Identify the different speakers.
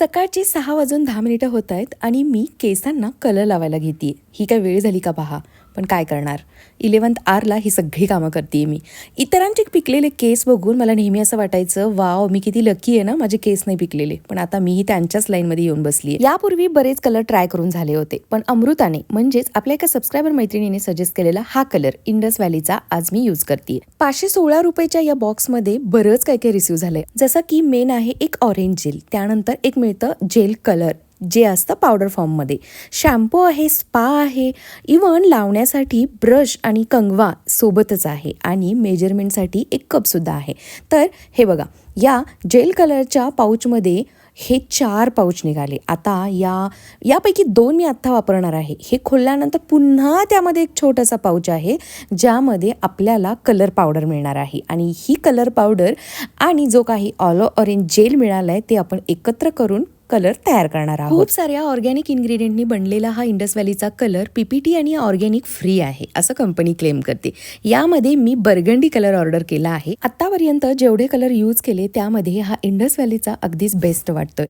Speaker 1: सकाळची सहा वाजून दहा मिनिटं होत आहेत आणि मी केसांना कलर लावायला घेते ही काय वेळ झाली का पहा? पण काय करणार? इलेवन्थ आरला ही सगळी कामं करते मी. इतरांचे पिकलेले केस बघून मला नेहमी असं वाटायचं वाव मी किती लकी आहे ना माझे केस नाही पिकलेले. पण आता मीही त्यांच्याच लाईनमध्ये येऊन बसली यापूर्वी बरेच कलर ट्राय करून झाले होते पण अमृताने म्हणजेच आपल्या एका सबस्क्रायबर मैत्रिणीने सजेस्ट केलेला हा कलर इंडस व्हॅलीचा आज मी यूज करते पाचशे सोळा रुपयाच्या या बॉक्समध्ये बरंच काय काय रिसिव्ह झालंय. जसं की मेन आहे एक ऑरेंज जेल त्यानंतर एक मिळतं जेल कलर जे असतं पावडर फॉर्ममध्ये शॅम्पू आहे स्पा आहे इवन लावण्यासाठी ब्रश आणि कंगवा सोबतच आहे आणि मेजरमेंटसाठी एक कपसुद्धा आहे. तर हे बघा या जेल कलरच्या पाऊचमध्ये हे चार पाऊच निघाले. आता या यापैकी दोन मी आत्ता वापरणार आहे. हे खोलल्यानंतर पुन्हा त्यामध्ये एक छोटासा पाऊच आहे ज्यामध्ये आपल्याला कलर पावडर मिळणार आहे. आणि ही कलर पावडर आणि जो काही ऑलो ऑरेंज जेल मिळाला आहे ते आपण एकत्र करून कलर तयार करणार आहोत. खूप साऱ्या ऑर्गॅनिक इन्ग्रेडियंटनी बनलेला हा इंडस व्हॅलीचा कलर पीपीटी आणि ऑर्गॅनिक फ्री आहे असं कंपनी क्लेम करते. यामध्ये मी बर्गंडी कलर ऑर्डर केला आहे. आतापर्यंत जेवढे कलर यूज केले त्यामध्ये हा इंडस व्हॅलीचा अगदीच बेस्ट वाटतोय.